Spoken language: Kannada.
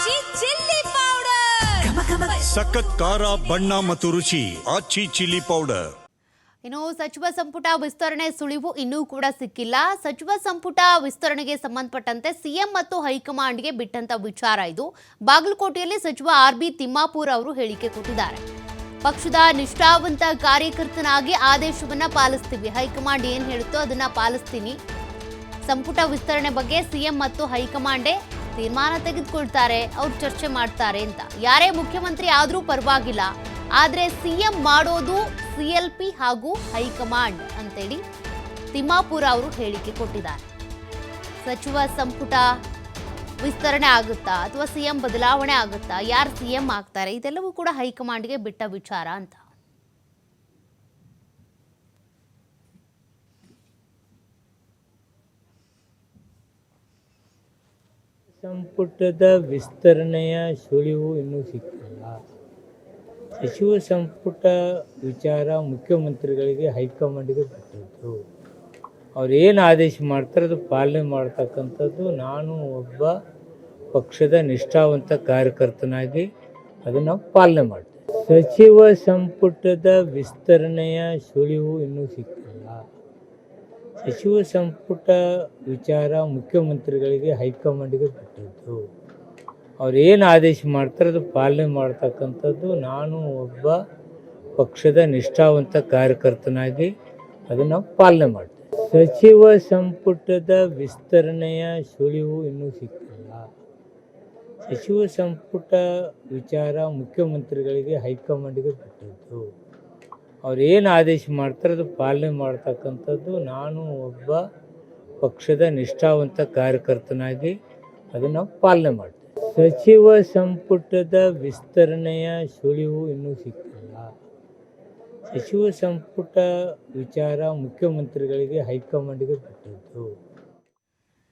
ಆಚಿ ಚಿಲ್ಲಿ ಪೌಡರ್ ಸಖತ್ ಖಾರ ಬಣ್ಣ ಮತ್ತು ರುಚಿ ಆಚಿ ಚಿಲ್ಲಿ ಪೌಡರ್ ಇನ್ನು ಸಚಿವ ಸಂಪುಟ ವಿಸ್ತರಣೆ ಸುಳಿವು ಇನ್ನೂ ಕೂಡ ಸಿಕ್ಕಿಲ್ಲ. ಸಚಿವ ಸಂಪುಟ ವಿಸ್ತರಣೆಗೆ ಸಂಬಂಧಪಟ್ಟಂತೆ ಸಿಎಂ ಮತ್ತು ಹೈಕಮಾಂಡ್ಗೆ ಬಿಟ್ಟಂತ ವಿಚಾರ ಇದು. ಬಾಗಲಕೋಟೆಯಲ್ಲಿ ಸಚಿವ ಆರ್ ಬಿ ತಿಮ್ಮಾಪುರ್ ಅವರು ಹೇಳಿಕೆ ಕೊಟ್ಟಿದ್ದಾರೆ. ಪಕ್ಷದ ನಿಷ್ಠಾವಂತ ಕಾರ್ಯಕರ್ತನಾಗಿ ಆದೇಶವನ್ನ ಪಾಲಿಸ್ತೀವಿ. ಹೈಕಮಾಂಡ್ ಏನ್ ಹೇಳುತ್ತೋ ಅದನ್ನ ಪಾಲಿಸ್ತೀನಿ. ಸಂಪುಟ ವಿಸ್ತರಣೆ ಬಗ್ಗೆ ಸಿಎಂ ಮತ್ತು ಹೈಕಮಾಂಡೇ ತೀರ್ಮಾನ ತೆಗೆದುಕೊಳ್ತಾರೆ, ಅವ್ರು ಚರ್ಚೆ ಮಾಡ್ತಾರೆ ಅಂತ. ಯಾರೇ ಮುಖ್ಯಮಂತ್ರಿ ಆದ್ರೂ ಪರವಾಗಿಲ್ಲ. ಆದ್ರೆ ಸಿಎಂ ಮಾಡೋದು ಸಿ ಎಲ್ ಪಿ ಹಾಗೂ ಹೈಕಮಾಂಡ್ ಅಂತೇಳಿ ತಿಮ್ಮಾಪುರ ಅವರು ಹೇಳಿಕೆ ಕೊಟ್ಟಿದ್ದಾರೆ. ಸಚಿವ ಸಂಪುಟ ವಿಸ್ತರಣೆ ಆಗುತ್ತಾ ಅಥವಾ ಸಿಎಂ ಬದಲಾವಣೆ ಆಗುತ್ತಾ, ಯಾರು ಸಿಎಂ ಆಗ್ತಾರೆ, ಇದೆಲ್ಲವೂ ಕೂಡ ಹೈಕಮಾಂಡ್ಗೆ ಬಿಟ್ಟ ವಿಚಾರ ಅಂತ. ಸಂಪುಟದ ವಿಸ್ತರಣೆಯ ಸುಳಿವು ಇನ್ನೂ ಸಿಕ್ಕಿಲ್ಲ. ಸಚಿವ ಸಂಪುಟ ವಿಚಾರ ಮುಖ್ಯಮಂತ್ರಿಗಳಿಗೆ ಹೈಕಮಾಂಡ್ಗೆ ಬಿಟ್ಟಿದ್ದು ಅವ್ರು ಏನು ಆದೇಶ ಮಾಡ್ತಾರೆ ಅದು ಪಾಲನೆ ಮಾಡ್ತಕ್ಕಂಥದ್ದು. ನಾನು ಒಬ್ಬ ಪಕ್ಷದ ನಿಷ್ಠಾವಂತ ಕಾರ್ಯಕರ್ತನಾಗಿ ಅದನ್ನು ಪಾಲನೆ ಮಾಡ್ತೇವೆ ಸಚಿವ ಸಂಪುಟದ ವಿಸ್ತರಣೆಯ ಸುಳಿವು ಇನ್ನೂ ಸಿಕ್ಕಿಲ್ಲ. ಸಚಿವ ಸಂಪುಟ ವಿಚಾರ ಮುಖ್ಯಮಂತ್ರಿಗಳಿಗೆ ಹೈಕಮಾಂಡಿಗೆ ಬಿಟ್ಟಿದ್ದು. ಏನು ಆದೇಶ ಮಾಡ್ತಾರೆ ಅದು ಪಾಲನೆ ಮಾಡ್ತಕ್ಕಂಥದ್ದು ನಾನು ಒಬ್ಬ ಪಕ್ಷದ ನಿಷ್ಠಾವಂತ ಕಾರ್ಯಕರ್ತನಾಗಿ ಅದನ್ನು ಪಾಲನೆ ಮಾಡ್ತೇನೆ. ಸಚಿವ ಸಂಪುಟದ ವಿಸ್ತರಣೆಯ ಸುಳಿವು ಇನ್ನೂ ಸಿಕ್ಕಿಲ್ಲ. ಸಚಿವ ಸಂಪುಟ ವಿಚಾರ ಮುಖ್ಯಮಂತ್ರಿಗಳಿಗೆ ಹೈಕಮಾಂಡಿಗೆ ಬಿಟ್ಟಿದ್ದು. ಅವ್ರು ಏನು ಆದೇಶ ಮಾಡ್ತಾರೆ ಅದು ಪಾಲನೆ ಮಾಡ್ತಕ್ಕಂಥದ್ದು ನಾನು ಒಬ್ಬ ಪಕ್ಷದ ನಿಷ್ಠಾವಂತ ಕಾರ್ಯಕರ್ತನಾಗಿ ಅದನ್ನು ಪಾಲನೆ ಮಾಡ್ತೇವೆ. ಸಚಿವ ಸಂಪುಟದ ವಿಸ್ತರಣೆಯ ಸುಳಿವು ಇನ್ನೂ ಸಿಕ್ಕಿಲ್ಲ. ಸಚಿವ ಸಂಪುಟ ವಿಚಾರ ಮುಖ್ಯಮಂತ್ರಿಗಳಿಗೆ ಹೈಕಮಾಂಡಿಗೆ ಬಿಟ್ಟಿದ್ದು.